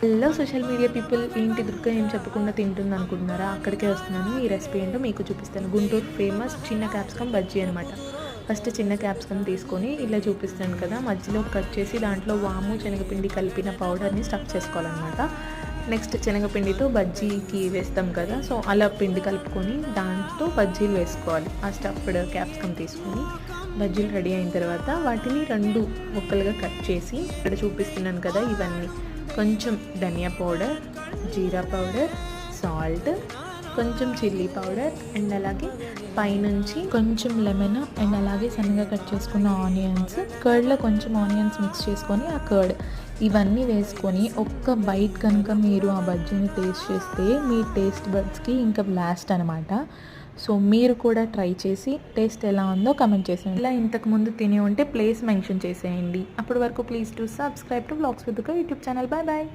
Hello social media people ఏంటి దుర్గా ఏం చెప్పకుండా తింటుంది అనుకుంటున్నారా? అక్కడికే వస్తున్నాను. ఈ రెసిపీ ఏంటో మీకు చూపిస్తాను. గుంటూరు ఫేమస్ చిన్న క్యాప్సికమ్ బజ్జీ అనమాట ఫస్ట్ చిన్న క్యాప్సికమ్ తీసుకొని ఇలా చూపిస్తాను కదా. మధ్యలో కట్ చేసి దాంట్లో వాము శనగపిండి కలిపిన పౌడర్ని స్టఫ్ చేసుకోవాలన్నమాట. నెక్స్ట్ శనగపిండితో బజ్జీకి వేస్తాం కదా. సో అలా పిండి కలుపుకొని దాంట్లో బజ్జీలు వేసుకోవాలి. ఆ స్టఫ్డ్ క్యాప్సికమ్ తీసుకొని బజ్జీలు రెడీ అయిన తర్వాత వాటిని రెండు ముక్కలుగా కట్ చేసి ఇక్కడ చూపిస్తున్నాను కదా ఇవన్నీ. కొంచెం ధనియా పౌడర్ జీరా పౌడర్ సాల్ట్ కొంచెం చిల్లీ పౌడర్ అండ్ అలాగే పైనుంచి కొంచెం లెమన్ అండ్ అలాగే సన్నగా కట్ చేసుకున్న ఆనియన్స్ కర్డ్లో కొంచెం ఆనియన్స్ మిక్స్ చేసుకొని ఆ కర్డ్ ఇవన్నీ వేసుకొని ఒక్క బైట్ కనుక మీరు ఆ బజ్జీని టేస్ట్ చేస్తే మీ టేస్ట్ బడ్స్కి ఇంకా బ్లాస్ట్ అనమాట సో మీరు కూడా ట్రై చేసి టేస్ట్ ఎలా ఉందో కమెంట్ చేసేయండి. ఇలా ఇంతకుముందు తిని ఉంటే ప్లేస్ మెన్షన్ చేసేయండి. అప్పటి వరకు please to subscribe to blogs with YouTube channel bye bye